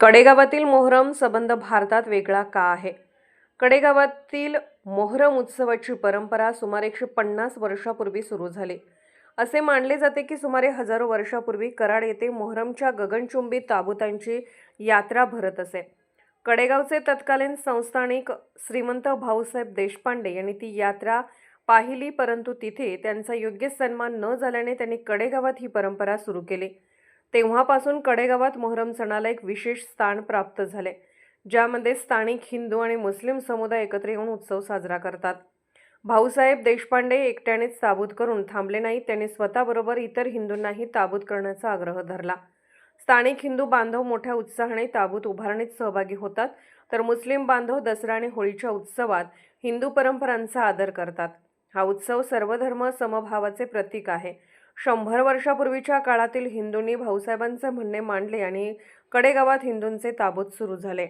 कडेगावातील मोहरम संबंध भारतात वेगळा का आहे? कडेगावातील मोहरम उत्सवाची परंपरा सुमारे एकशे पन्नास वर्षापूर्वी सुरू झाली. असे मानले जाते की सुमारे हजारो वर्षापूर्वी कराड येथे मोहरमच्या गगनचुंबी ताबूतांची यात्रा भरत असे. कडेगावचे तत्कालीन संस्थानिक श्रीमंत भाऊसाहेब देशपांडे यांनी ती यात्रा पाहिली परंतु तिथे त्यांचा योग्य सन्मान न झाल्याने त्यांनी कडेगावात ही परंपरा सुरू केली. तेव्हापासून कडेगावात मोहरम सणाला एक विशेष स्थान प्राप्त झाले ज्यामध्ये स्थानिक हिंदू आणि मुस्लिम समुदाय एकत्र येऊन उत्सव साजरा करतात. भाऊसाहेब देशपांडे एकट्यानेच ताबूत करून थांबले नाहीत त्यांनी स्वतःबरोबर इतर हिंदूंनाही ताबूत करण्याचा आग्रह धरला. स्थानिक हिंदू बांधव मोठ्या उत्साहाने ताबूत उभारणीत सहभागी होतात तर मुस्लिम बांधव दसरा आणि होळीच्या उत्सवात हिंदू परंपरांचा आदर करतात. हा उत्सव सर्वधर्म समभावाचे प्रतीक आहे. शंभर वर्षापूर्वीच्या काळातील हिंदूंनी भाऊसाहेबांचे म्हणणे मांडले आणि कडेगावात हिंदूंचे ताबूत सुरू झाले.